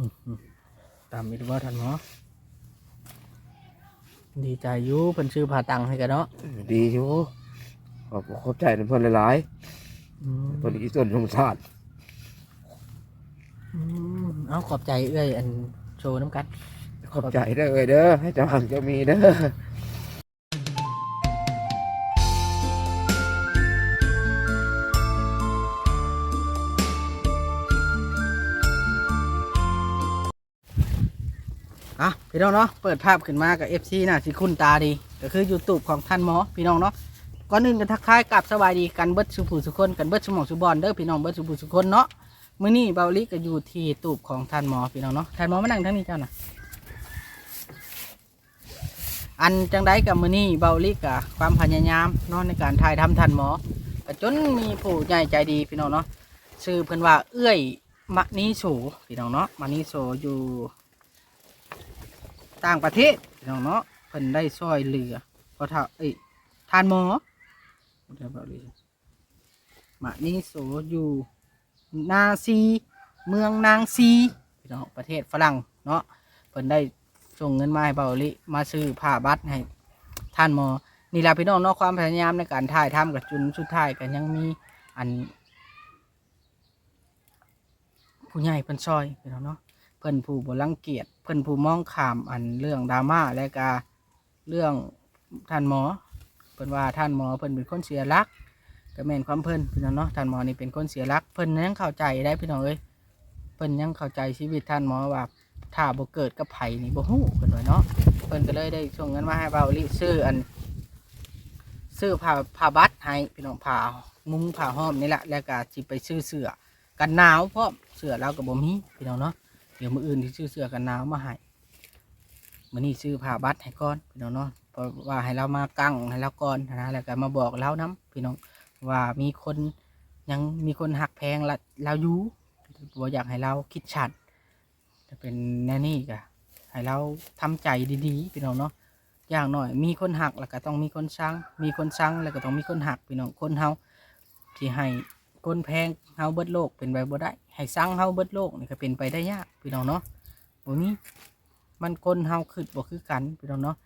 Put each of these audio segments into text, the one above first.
อืมอืมตามอีกว่าท่านหมอดีใจอยู่เพิ่นซื้อผ่าตังให้กันเนาะดีอยู่ขอบขอบใจเพื่อนหลายอืมๆเพื่อนอีส่วนสงสารอืมเอาขอบใจเอ้ยอันโชว์น้ำกันขอบใจเด้อเอ้ยเด้อให้เจ้าหังเจ้ามีเด้อ อะพี่น้องเนาะเปิดภาพขึ้นมากับ FC น่ะสิคุ้นตาดี ก็คือ YouTube ของท่านหมอพี่น้องเนาะก่อนอื่นก็ทักทายกับสบายดีกันเบิร์ดสุผู้สุคนกันเบิร์ดสมองสุบอลเด้อพี่น้องเบิร์ดสุผู้สุคนเนาะมื้อนี้เบาลิก็อยู่ที่ตูบของท่านหมอพี่น้องเนาะท่านหมอมานั่งทางนี้เจ้าน่ะอันจังไดกับมื้อนี้เบาลิกับความพยายามเนาะในการถ่ายทำท่านหมอจนมีผู้ใหญ่ใจดีพี่น้องเนาะชื่อเพิ่นว่าเอื้อยมะนีโสพี่น้องเนาะมะนีโสอยู่ ต่างประเทศพี่น้องเนาะเพิ่นได้ช่วยเหลือพราะถ้าเอ้ยทานหมอเดี๋ยวบอกเลยมานี่โสอยู่นาซี เมืองนางซีพี่น้องประเทศฝรั่งเนาะเพิ่นได้ส่งเงินมาให้เบาลิมาซื้อผ้าบัตรให้ท่านหมอนี่ละพี่น้องเนาะความพยายามในการถ่ายทำกับจุนสุดท้ายกันยังมีอัน ผู้ใหญ่เพิ่นซอยพี่น้องเนาะเพิ่นผู้บรังเกียจ พิ่นผู้มองข้ามอันเรื่องดราม่าและกาเรื่องท่านหมอเพิ่นว่าท่านหมอเพิ่นเป็นคนเสียรักก็แม่นความเพิ่นพี่น้องเนาะท่านหมอนี่เป็นคนเสียรักเพิ่นยังเข้าใจได้พี่น้องเอ้ยเพิ่นยังเข้าใจชีวิตท่านหมอว่าถ้าบ่เกิดกับไผนี่บ่ฮู้เพิ่นว่าเนาะเพิ่นก็เลยได้ส่งเงินมาให้เบาลิซื้ออันซื้อผ้าผ้าบัตรให้พี่น้องผ้ามุ้งผ้าห้อมนี่แหละแล้วก็สิไปซื้อเสื้อกันหนาวพร้อมเสื้อเราก็บ่มีพี่น้องเนาะ เดี๋ยวมืออื่นที่ซื้อเสื้อกันหนาวมาให้มันนี่ซื้อผ้าบัตรให้ก่อนพี่น้องเนาะเพราะว่าให้เรามากั้งให้เราก่อนนะแล้วก็มาบอกเราน้ำพี่น้องว่ามีคนยังมีคนหักแพงละเราอยู่บ่อยากให้เราคิดชัดจะเป็นแน่นี่กะให้เราทำใจดีๆพี่น้องเนาะอย่างหน่อย มีคนหักแล้วก็ต้องมีคนซังมีคนซังแล้วก็ต้องมีคนหักพี่น้องคนเฮาที่ให้คนแพงเฮาเบิดโลกเป็นไปบ่ได้ ให้สร้างเฮาเบิดโลกนี่ก็เป็นไปได้ยากพี่น้องเนาะบ่มีมันคนเฮาคือบ่คือกันพี่น้องเนาะ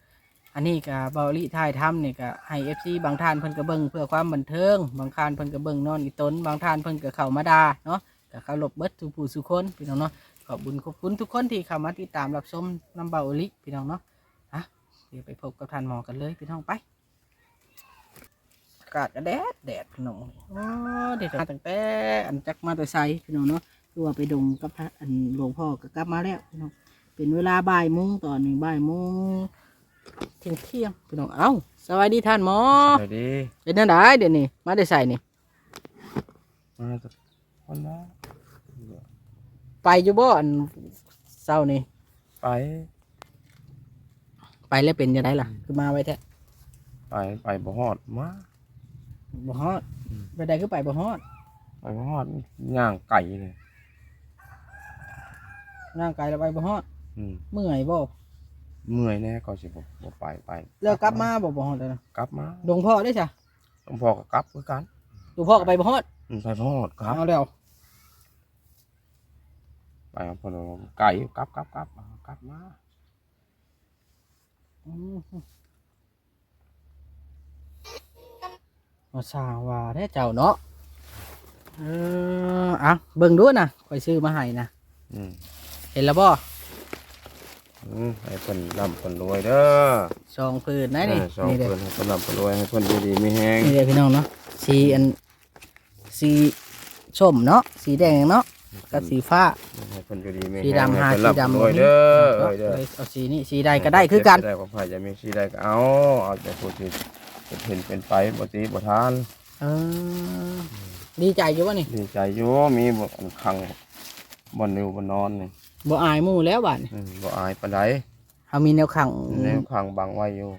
อันนี้ก็เบาลิถ่ายทำนี่ก็ให้ FC บางท่านเพิ่นก็เบิงเพื่อความบันเทิง บางท่านเพิ่นก็เบิงนอนอีตนบางท่านเพิ่นก็เข้ามาด่าเนาะก็เคารพเบิดทุกผู้ทุกคนพี่น้องเนาะขอบุญขอบคุณทุกคนที่เข้ามาติดตามรับชมน้ำเบาลิพี่น้องเนาะอะเดี๋ยวไปพบกับท่านหมอกันเลยพี่น้องไปากาศก็แดดแดดพี่น้องอ๋อเด็ดมาตั้งแต่อันจักมาแต่ไซพี่น้องเนาะคือว่าไปดงกับพระอันหลวงพ่อก็กลับมาแล้วพี่น้องเป็นเวลาบ่ายโมงตอนนี้บ่ายโมงเที่ยงเที่ยงพี่น้องเอ้าสวัสดีท่านหมอสวัสดีเป็นนั่นได้เดี๋ยวนี้มาได้ใส่นี่มาจากคนละไปอยู่บ่อันเศร้านี่ไป ไปแล้วเป็นยังไงล่ะ คือมาไว้แท้ไปไปบ่ฮอดมา บ่ฮอดไปได้คือไปบ่ฮอดไปบ่ฮอดย่างไก่เลยร่างกายเราไปบ่ฮอดอืมเมื่อยบ่เมื่อยแน่ก็สิบ่บ่ไปไปแล้วกลับมาบ่บ่ฮอดแล้วนะกลับมาดงพ่อได้จ้ะหลวงพ่อก็กลับคือกันดูพ่อก็ไปบ่ฮอดอืมไปบ่ฮอดครับ เอาแล้วไปเอาพอไก่กลับกลับกลับเอากลับมาอืม มาสร้างว่าได้เจ้าเนาะเอออะเบิ่งดูนะคอยซื้อมาให้นะอืมเห็นแล้วบ่อืมให้เพิ่นร่ำเพิ่นรวยเด้อสองผืนนะนี่เออสองนี่เด้อเพิ่นให้เพิ่นร่ำเพิ่นรวยให้เพิ่นอยู่ดีมีแฮงนี่เด้อพี่น้องเนาะสีอันสีส้มเนาะสีแดงเนาะกับสีฟ้า ให้เพิ่นอยู่ดีมีแฮงสีดำหาให้สีเพิ่นร่ำดำรวยเด้อเอ้ยเด้อเอาสีนี้สีใดก็ได้คือกัน ได้ก็ไผจะมีสีใดก็เอาเอาแต่ผู้ที่ เห็นเป็นไปบ่ตีบ่ทานเออดีใจอยู่วะนี่ดีใจอยู่มีบ่อันคังบ่นิวบ่นอนนี่บ่อายหมู่แล้วบัดนี้อืมบ่อายปานใดเฮามีแนวขังแนวคังบังไว้อยู่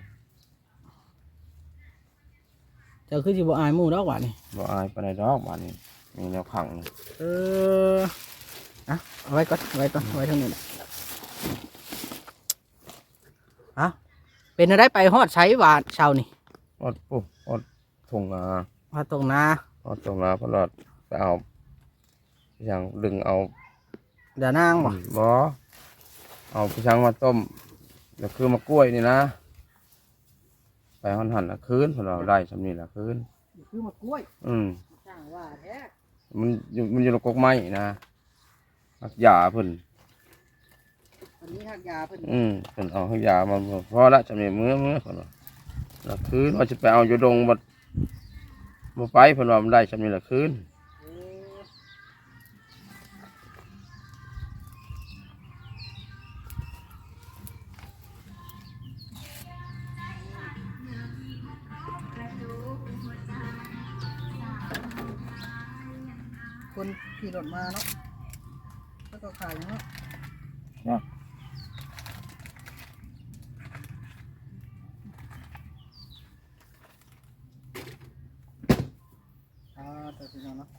เจ้าคือสิบ่อายหมู่ดอกบัดนี้บ่อายปานใดดอกบัดนี้มีแนวคังนี่เอออะเอาไว้ก่อนเอาไว้ก่อนเอาไว้เท่านี้แหละอะเป็นอะไรไปฮอดใช้หวานเช้านี่ อดปุ๊บอดทุ่งนามาตรงนาอดทุ่งนาเพนลอดไปเอาอย่างดึงเอาเดี๋ยวนางบ่อืมบ่เอาไปช้างมาต้มแล้วคือมะกล้วยนี่นะ ไปหั่นหั่นละคืนพอเราได้สำนี้ละคืนคือมะกล้วย อืมช่างว่าแท้มันอยู่มันอยู่ในกกไม้นะหักยาเพิ่นอันนี้หักยาเพิ่นอืมเพิ่นเอาหักยามาพอละจำนี้มื้อมื้อเพิ่นว่า ละคืนว่าจะไปเอาอยู่ดงบัดบ่ไปเพิ่นว่ามันได้สำนี้ละคืนคนขี่รถมาเนาะแล้วก็ขายเนาะ อ่าแต่พี่น้องเนาะ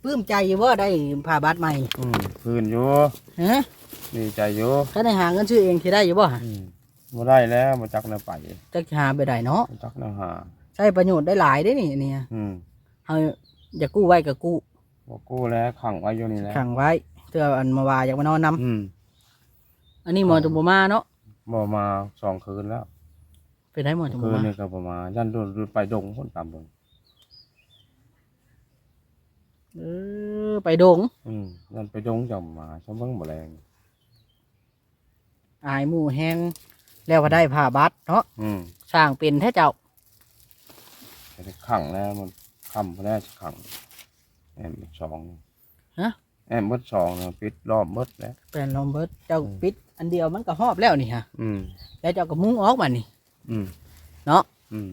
ป ลื้มใจอยู่ว่าได้ผ่าบัตรใหม่อืมคืนอยู่ฮะดีใจอยู่ถ้าได้หาเงินซื้อเองที่ได้อยู่บ่อืมบ่ได้แล้วบ่จักแนวไปจะหาไปได้เนาะบ่จักแนวหาใช้ประโยชน์ได้หลายได้นี่เนี่ยอืมเฮาอยากกู้ไว้ก็กู้บ่กู้แล้วขังไว้อยู่นี่แหละขังไว้เพื่ออันมาว่าอยากมานอนนำอืมอันนี้หมอจุบมาเนาะบ่มาสองคืนแล้วเป็นได้หมอจุบคืนมานี่ก็บ่มายันโดนโดนไปดงคนตามเบิ่ง เออไปดง อืมยันไปดงจำมาชมเบิ่งบ่แรงอายหมู่แห้งแล้วก็ได้ผ่าบัตรเนาะอืมสร้างเป็นแท้เจ้าแต่ได้ขังแล้วมันค่ำบ่ได้ขังแอมสองฮะ แอมเบิดสองน่ะปิดรอบเบิดแล้ว เป็นลมเบิดเจ้าอืม ปิด อันเดียวมันก็หอบแล้วนี่ฮะอืม แล้วเจ้าก็มุ้งออกมานี่ อืมเนาะ อืม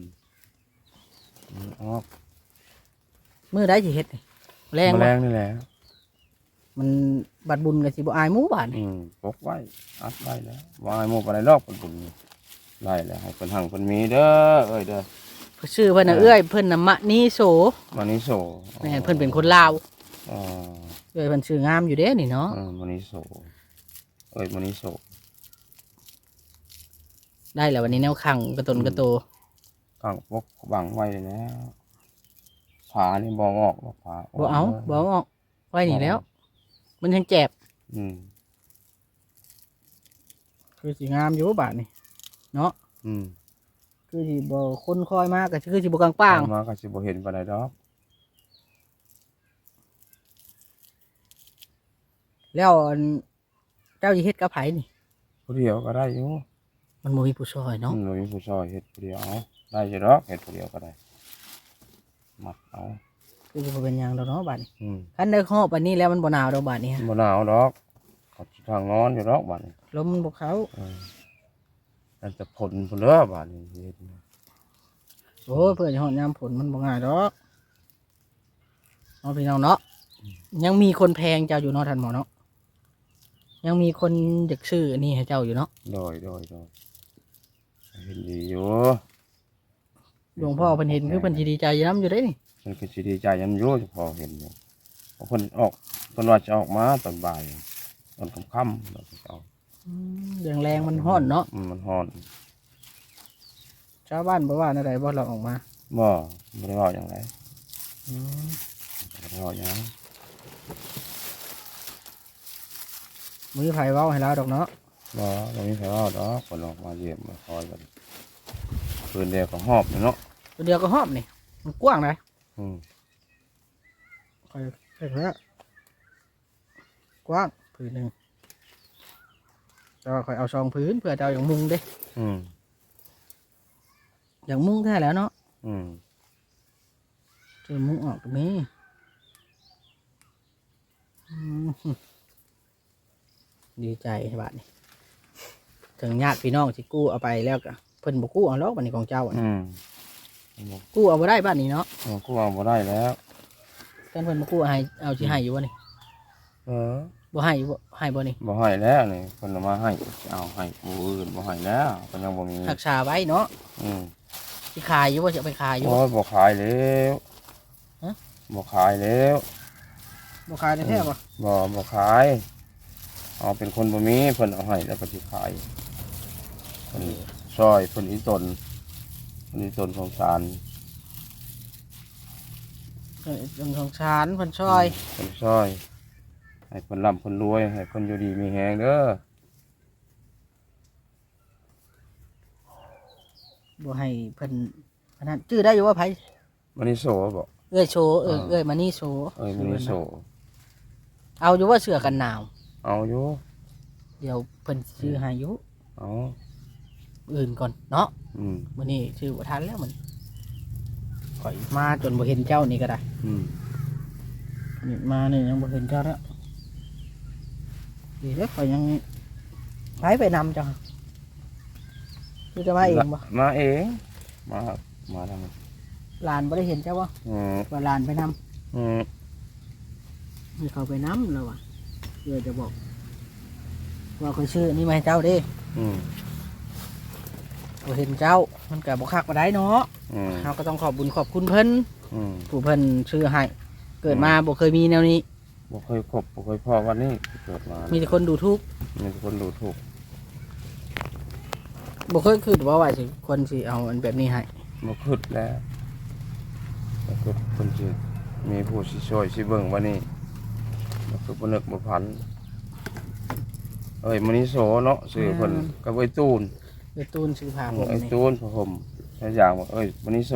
อืมออกมือได้สิเฮ็ดนี่ แรงแมบ่ลงนี่แหละมันบัดบุญกับสิบอายหมูบาดนี่อืมปกไว้อัดไว้แล้ววายหมู่บ่ได้รอบเพิ่นบุญนี่ไล่แล้วให้เพิ่นหังเพิ่นมีเด้อเอ้ยเด้อชื่อเพิ่นน่ะเออเอื้อยเพิ่นน่ะมะนีโสวันนี้โสแม่นเพิ่นเป็นคนลาวอ๋อเอื้อยเพิ่นชื่องามอยู่เด้นี่เนาะเออวันนี้โสเอ้ยวันนี้โสได้แล้ววันนี้แนวขังกระตนกระโตกางปกบังไว้เลยแล้ว ผานี่บ่งอกหรอกผาบ่เอาบ่เอาออกไว้นี่แล้ว มันยังแจบอืมคือสิงามอยู่บาดนี่เนาะอืมคือสิบ่คนคอยมากก็คือสิบ่กลางป้างเอมาก็สิบ่เห็นปานใดดอกแล้วอันเจ้าสิเฮ็ดกับไผนี่ผู้เดียวก็ได้อยู่มันบ่มีผู้ช่วยเนาะมันบ่มีผู้ช่วยเฮ็ดผู้เดียวเอาได้อยู่ดอกเฮ็ดผู้เดียวก็ได้ มัดเอาคือสิบ่เป็นหยังดอกเนาะบาดนี้อืมคันได้ฮอบอันนี้แล้วมันบ่หนาวดอกบาดนี้ฮะบ่หนาวดอกก็สิทางนอนอยู่ดอกบัดนี้ลมมันบ่เข้าเออแต่จะผลพุ่นเด้อบัดนี้เฮ็ดโอ้ยเพื่อจะฮอดยามฝนมันบ่ง่ายดอกเนาะพี่น้องเนาะยังมีคนแพงเจ้าอยู่เนาะท่านหมอเนาะยังมีคนอยากซื้ออันนี่ให้เจ้าอยู่เนาะโดยโดยโดยเห็นดีอยู่ หลวงพ่อเพิ่นเห็นคือเพิ่นสิดีใจอยู่นํอยู่เด้นี่เพิ่นก็สิดีใจยันอยู่เฉพอเห็นอยู่เพราะเพิ่นออกเพิ่นว่าจะออกมาตอนบ่ายตอนค่ำๆแล้วก็จะออกอืมเรื่องแรงมันฮ้อนเนาะอืมมันฮ้อนชาวบ้านบ่ว่าอะไรบ่เราออกมาบ่บ่ได้เว้าหยังไงอืมบ่ได้เว้าหยังมือไผเว้าให้เราดอกเนาะบ่บ่มีใครเว้าดอกเพิ่นออกมาเยี่ยมมาคอยกันคืนเดียวก็หอบเลยเนาะ ตัวเดียวก็หอบนี่ มันกว้างนะอืมค่อยเห็นแล้วกว้างผืนหนึงแต่ว่าค่อยเอาซองพื้นเพื่อจะเอาอย่างมุงเด้ อืมอย่างมุงแท้แล้วเนาะอืมจะมุงออกตรงนี้อืมดีใจบาดนี่ถึงญาติพี่น้องสิกู้เอาไปแล้วก็เพิ่นบ่กู้เอาหรอกบัดนี้ของเจ้าอะอืม กู้เอาบ่ได้บ้านนี้เนาะเอากูเอาบ่ได้แล้วกันเพิ่นบ่กู้ให้เอาสิให้อยู่บ่นี่เออบ่ให้อยู่บ่ให้บ่นี่บ่ให้แล้วนี่เพิ่นเอามาให้เอาให้ผู้อื่นบ่ให้แล้วเพิ่นยังบ่มีรักษาไว้เนาะอืมสิขายอยู่บ่สิเอาไปขายอยู่โอ้บ่ยบ่ขายแล้วฮะบ่ขายแล้วบ่ขายแท้ๆบ่บ่บ่ขาย เอาเป็นคนบ่มีเพิ่นเอาให้แล้วก็สิขายเพิ่นซอยเพิ่นอีตน เพิ่นอีตนสงสารเออเรื่องของชานเพิ่นช่อยเพิ่นซอย ให้เพิ่นร่ำเพิ่นรวย ให้เพิ่นอยู่ดีมีแฮงเด้อบ่ให้เพิ่นอันนั้นชื่อได้อยู่ว่าไผมันนี่โสบ่เอ้ยโชว์เอออ่าเอ้ยมานี่โชว์เอ้ยมันนี่โสเอาอยู่ว่าเสื้อกันหนาว เอาอยู่ เดี๋ยวเพิ่นชื่อให้อยู่เอา อื่นก่อนเนาะอืมมื้อนี้ชื่อบ่ทันแล้วมันข่อยมาจนบ่เห็นเจ้านี่ก็ได้อืมนี่มานี่ยังบ่เห็นเจ้าแล้วดีแล้วข่อยยังไปไปนำจ้ะคือจะมาเองบ่มาเองมามาทำไมหลานบ่ได้เห็นเจ้าบ่อืมว่าหลานไปนำอืมให้เขาไปนำแล้วว่ะเพื่อจะบอก ว่าข่อยชื่อนี่มาให้เจ้าเด้ อืม บ่เห็นเจ้ามันก็บ่คักบ่ได้เนาะอืมเฮาก็ต้องขอบบุญขอบคุณเพิ่นอืมผู้เพิ่นชื่อให้เกิดมาบ่เคยมีแนวนี้ บ่เคยคบบ่เคยพอวันนี้เกิดมามีแต่คนดูทุกข์มีคนดูถูกบ่เคยคิดว่าว่าสิคนสิเอาอันแบบนี้ให้บ่คิดแล้วบ่คิดคนสิมีผู้สิช่วยสิเบิ่งวันนี้บ่คือบ่นึกบ่พัน เอ้ยมันนี่โสเนาะสื่อเพิ่นกับไอ้ตูน เอ้ยตูนชื่อพาผมไอ้นี่ตูนพระผมหลายอย่างบอกเอ้ยมันนี่โส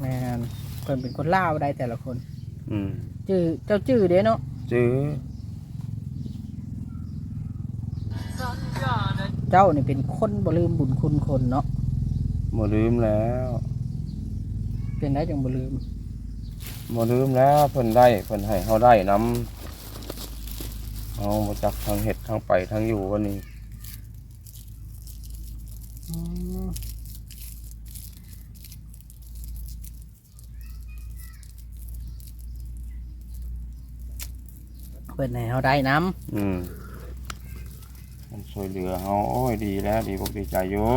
แม่นเพิ่นเป็นคนลาวได้แต่ละคน อืมชื่อเจ้าชื่อเด้เนาะจื้อเจ้านี่เป็นคนบ่ลืมบุญคุณคนเนาะบ่ลืมแล้วเป็นได้จังบ่ลืมบ่ลืมแล้วเพิ่นได้เพิ่นให้เฮาได้นํเฮาบ่จักทางเฮ็ดทางไปทางอยู่วันนี้อืม เพิ่นให้เฮาได้นํอืมมันช่วยเหลือเฮาโอ้ยดีแล้ว ดีบอกดีใจอยู่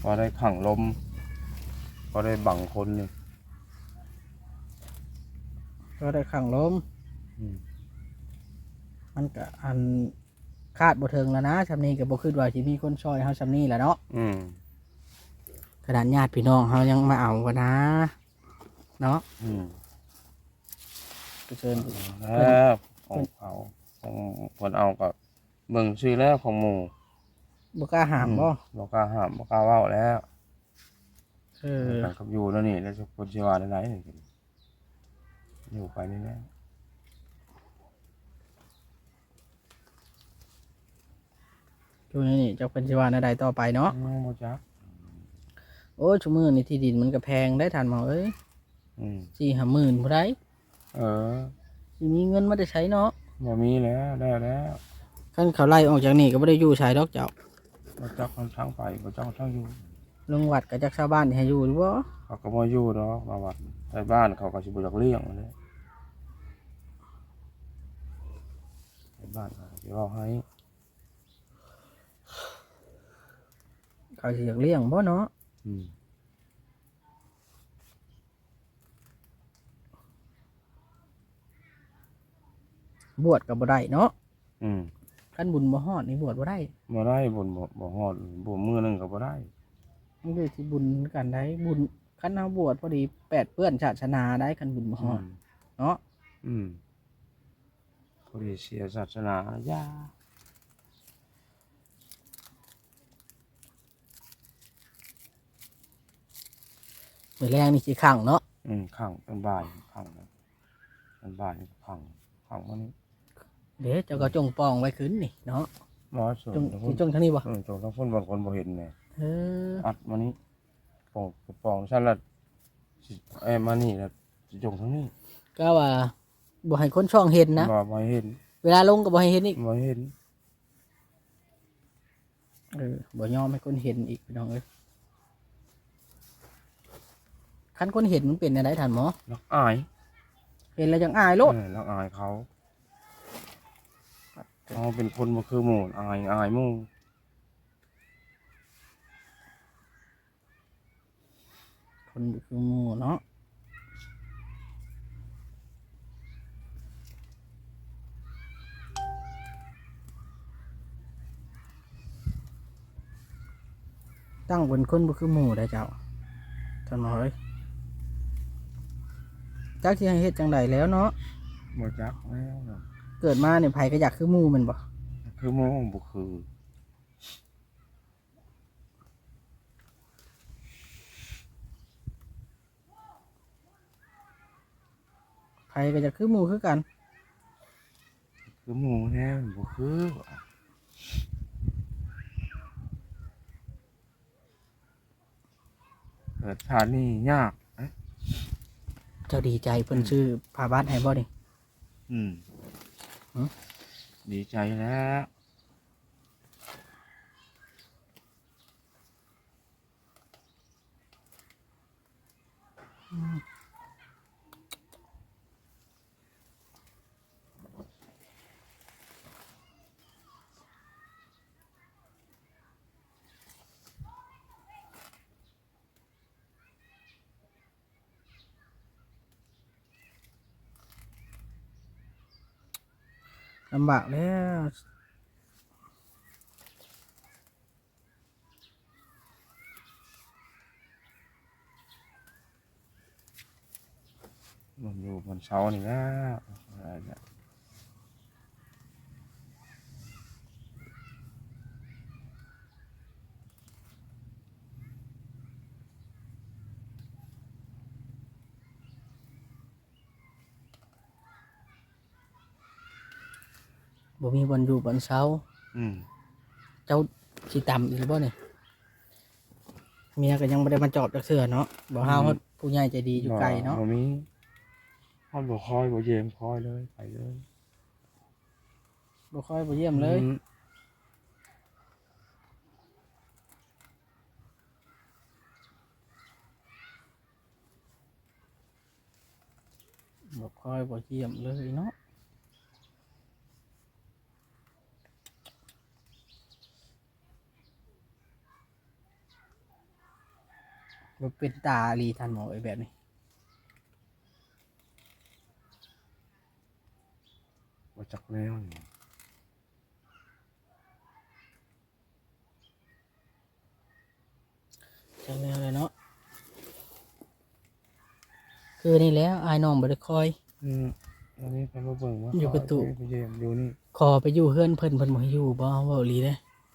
พอได้ขังลมพอได้บังคนนี่ก็ได้ขังลมอืม มันก็อัน คาดบ่เทิงแล้วนะซำนี้ก็บ่คิดว่าสิมีคนช่วยเฮาซำนี้แหละเนาะอืมขนาดญาติพี่น้องเฮายังมาเอาวะนะ เนาะอืมก็เชิญแล้วของเขาของเพิ่นเอาก็เบิ่งชื่อแล้วของหมู่บ่กล้าหามบ่บอกกล้าห้ามบอกกล้าเว้าแล้วเออกันกับอยู่แล้วนี่แล้วจะคนชีวาได้ไหนอยู่ไปนี่แหละ อยู่ในนี่เจ้าเพิ่นสิว่าแนวใดต่อไปเนาะอืมบ่จักโอ้ยชั่วมื้อนี่ที่ดินมันก็แพงได้ทันหมอเอ้ยอืม4-5หมื่นผู้ใดเออสิมีเงินมาได้ใช้เนาะบ่มีแล้วได้แล้วคันเขาไล่ออกจากนี่ก็บ่ได้อยู่ใช้ดอกเจ้าบ่จักมันทางไปบ่จักทางอยู่ลงวัดก็จักชาวบ้านนี่ให้อยู่หรือบ่เขาก็บ่อยู่ดอกมาวัดใต้บ้านเขาก็สิบ่อยากเลี้ยงนั่นแหละใต้บ้านเขาก็สิเว้าให้ เขาสิอยากเลี้ยงบ่เนาะอืมบวชก็บ่ได้เนาะอืมคันบุญบ่ฮอดนี่บวชบ่ได้บ่ได้บ่นบ่บ่ฮอดบ่มื้อหนึงก็บ่ได้มันคือสิบุญกันได้บุญคันเฮาบวชพอดีแปดเปื้อนศาสนาได้คันบุญบ่ฮอด มเนาะ อืมผู้ที่เสียศาสนาญา มื้อแรงนี่สิขังเนาะอืมขังเป็นบ่ายขังนะเป็นบ่ายขังขังวันนี้เดี๋ยวเจ้าก็จงปองไว้ขึ้นนี่เนาะหมอส่วนจงทุกคสินจงเท่านี้บ่อืมจงทั้งคนบางคนบ่เห็นเนี่ยเอออัดมานี้ปองปองชั้นละสิเอ้ยมานี่ละสิจงทั้งนี้ก็ว่าบ่ให้คนช่องเห็นนะบ่บ่เห็นเวลาลงก็บ่ให้เห็นอีกบ่เห็นเออบ่ยอมให้คนเห็นอีกพี่น้องเอ้ย คันคนเห็นมันเป็นอะไรท่านหมอรักอายเห็นแล้วจังอายโลดเออรักอายเขาเขาเป็นคนบ่คือหมู่อายอายหมู่คนคือหมู่เนาะตั้งเป็นคนบ่คือหมู่ได้เจ้าท่านหมอเอ้ย จักสิให้เฮ็ดจังไดแล้วเนาะบ่จักแล้วเนาะกเกิดมาเนี่ยไผก็อยากคือหมู่แมันบ่คือโมงบ่คือไผก็อยากคือหมู่คือกันคือโมงแน่มันบ่คือว่ะเกิดชาตินี้ยาก เอ๊ะเจ้าดีใจเพิ่นชื่อพาบ้านให้บ่นี่ อืมหือดีใจแล้ว ลำบากแล้วมันอยู่บนเสานี่แล้วอะ บ่มีบ่อนอยู่บ่อนเช้าอืมเจ้าสิตำอีกหรือบ่นี่เมียก็ยังบ่ได้มาจอบจักเทื่อเนาะบ่ฮาว่าผู้ใหญ่ใจดีอยู่ไกลเนาะบ่มีฮอดบ่คอยบ่เยมคอยเลยไปเลยบ่ค่อยบ่เยี่ยมเลย อืมบ่ค่อยบ่เยี่ยมเลยเนาะ บ่เป็นตาอีหลีท่านหมอไอ้แบบนี้บ่จักแนวนี่จังแนวเลยเนาะคือนี่แหล้วอายน้องบ่ได้คอยอืมอันนี้ไปมาเบิ่งว่าอยู่ประตูไปเยี่ยมอยู่นี่ขอไปอยู่เฮือนเพิ่นเพิ่นบ่ให้อยู่บ่เว้าอีหลีเด้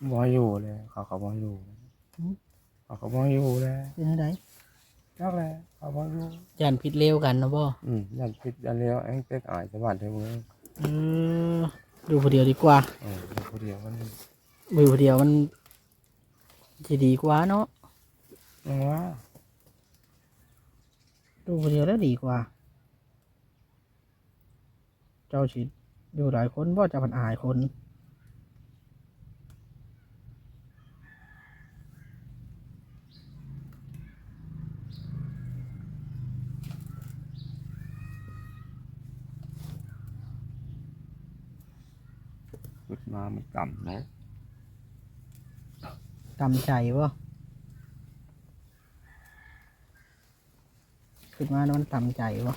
บ่ให้อยู่เลยเขาเขาบ่ให้อยู่อืม เขาเขาบ่ให้อยู่แล้วเป็นจังไดจักแล้วเขาบ่ให้อยู่ย่านผิดเลวกันเนาะบ่อืมยันผิดยันแล้วแองเต็กอายชาวบ้านเทเมืองเอออยู่ผู้เดียวดีกว่าเอออยู่ผู้เดียวมันอยู่ผู้เดียวมันจะดีกว่าเนาะยังว่าอยู่ผู้เดียวแล้วดีกว่า เจ้าสิอยู่หลายคนบ่เจะพันอายคน มามันต่ำนะตำใจบ่ขึ้นมาแล้วมันตำใจบ่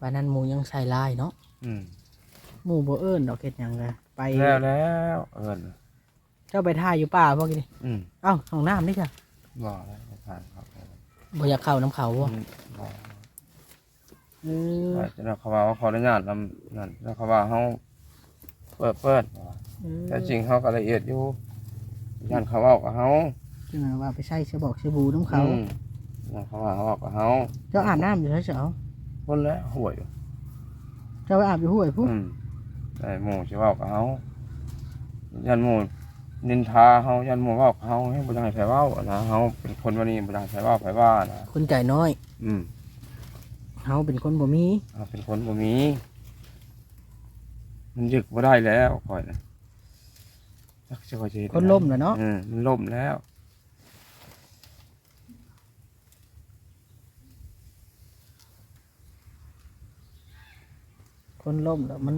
ปานนั้นหมูยังใส่ลายเนาะอืมหมูบ่เอิ้นดอกเฮ็ดหยังเลยไป แล้วแล้วเอิญเจ้าไปท่าอยู่ป่าบ่กินอืมเอ้าห้องน้ำนี่จ้ะบ่แล้วไม่ผ่านเขาไป บ่อยากเข้าน้ำเขาบ่อืมบ่เออว่าจะเขาว่าขออนุญาตนำนั่นแล้วเขาว่าเขาเปิดเปิดว่าเออแต่จริงเขาก็ละเอียดอยู่ยันเขาเอากับเขาจังว่าไปใช้เสบอกเสบู่น้ำเขาอืมยันเขาว่าเขาเอากับเขาเจ้าอาบน้ำอยู่แล้วเจ้าคนแล้วห่วยอยู่เจ้าไปอาบอยู่ห้วยพุ่อืมแต่หมู่จะว่ากับเขายันหมู่ นินทาเขายันหมู่ว่ากับเขาให้บุญให้ไผเว่านะเขาเป็นคนวันนี้บุญให้ไผเว่าไผว่านะคนใจน้อย อืมเฮาเป็นคนบ่มีเขาเป็นคนบ่มี มันยึกบ่ได้แล้วคอยนะจักจะคอยจะเฮ็ดคนล่มแล้วเนาะอืมมันล่มแล้วคนล่มแล้วมัน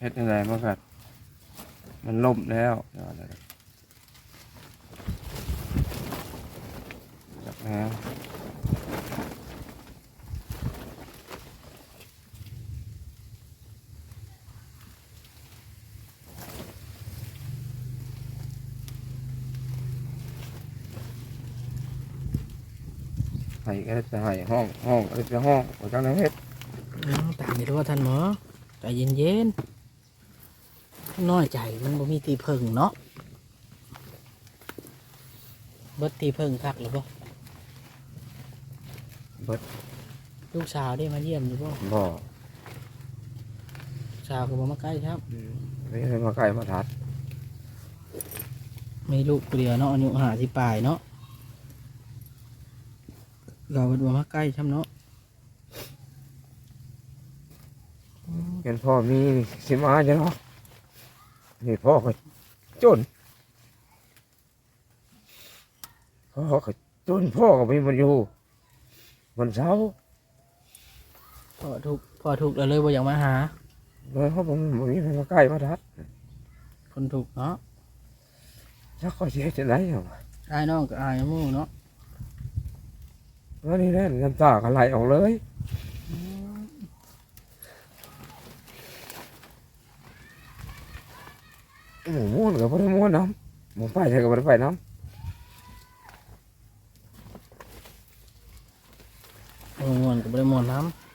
เฮ็ดอะไรมากัด มันล่มแล้วยอดแล้วจับไห้ก็จะไห้ห้องห้องก็จะห้องของจ้าหน้าที่าตามไปรู้ว่ท่านหมอใจเย็นๆ น้อยใจมันบ่มีตีเพิ่งเนาะเบิดตีเพิ่งคักหรือบ่เบิดลูกสาวได้มาเยี่ยมอยู่บ่บ่ลูกสาวก็บ่มาใกล้ครับนี่ให้มาใกล้มาทัดมีลูกคนเดียวเนาะอายุห้าสิบปลายเนาะเราเป็นบ่มาใกล้ช่ำเนาะเห็นพ่อมีสิมาจังเนาะ นี่พ่อก็จนพ่อก็จนพ่อก็มีมันอยู่ มันเช้าพอถูกพอถูกแล้วเลยบ่อยากมาหาเลยเขาบอกมันมีใครมาใกล้มาทัดคนถูกเนาะชักก็เสียจะไหนอะอายน้องกับอายหมู่เนาะวันนี้แน่น้ำตาก็ไหลออกเลย หมูม้วนกับพ่อม้วนน้ำหมูไปเลยกับพ่อไปน้บ่ม่วนกับบ่ได้ม้วนน้ำ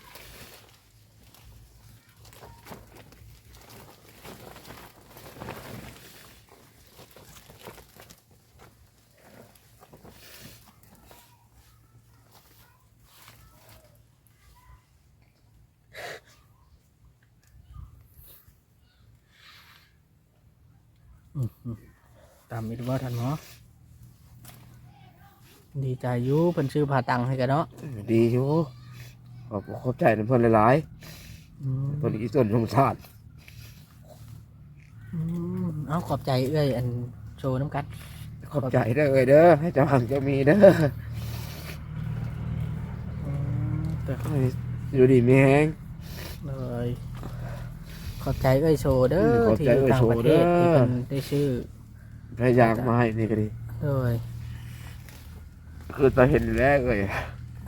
ตามอีกว่าท่านหมอดีใจอยู่เพิ่นซื้อผ่าตังให้กันเนาะำดีอยู่ขอบขอบใจในเพื่อนหลายอืมๆเพื่อนอีส่วนสงสารอืมเอาขอบใจเอ้ยอันโชว์น้ำกัดขอบใจเด้อเอ้ยเด้อให้เจ้าหังเจ้ามีเด้ออืมแต่ให้อยู่ดีมีแหงเลย ขอบใจเอ้ยโชว์เด้อือมขอบที่ใจอยู่เอ้ยต่างโชว์ประเทศเด้อที่เพิ่นได้ชื่อพยายามมาให้นี่ก็ดีเลยคือตาเห็นอยู่แล้วเอ้ย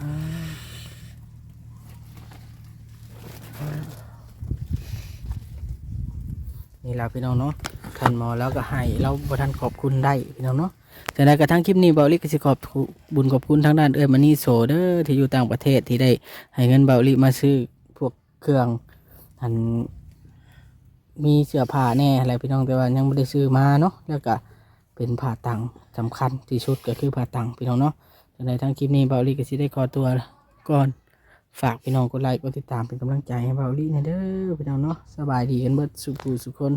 อืมนี่ล่ะพี่น้องเนาะท่านหมอแล้วก็ให้เราบ่ทันขอบคุณได้พี่น้องเนาะแต่ในกระทั่งคลิปนี้เบาลิก็สิขอบคุณบุญขอบคุณทางด้านเอ้ยมานี่โซเด้อที่อยู่ต่างประเทศที่ได้ให้เงินเบาลิมาซื้อพวกเครื่องอัน มีเสื้อผ้าแน่อะไรพี่น้องแต่ว่ายังไม่ได้ซื้อมาเนาะแล้วก็เป็นผ้าตังสำคัญที่สุดก็คือผ้าตังพี่น้องเนาะในทั้งคลิปนี้เบาลีก็สิได้ขอตัวก่อนฝากพี่น้องกดไลค์กดติดตามเป็นกำลังใจให้เบาลีนะเด้อพี่น้องเนาะสบายดีกันเบิดสุขสุขคน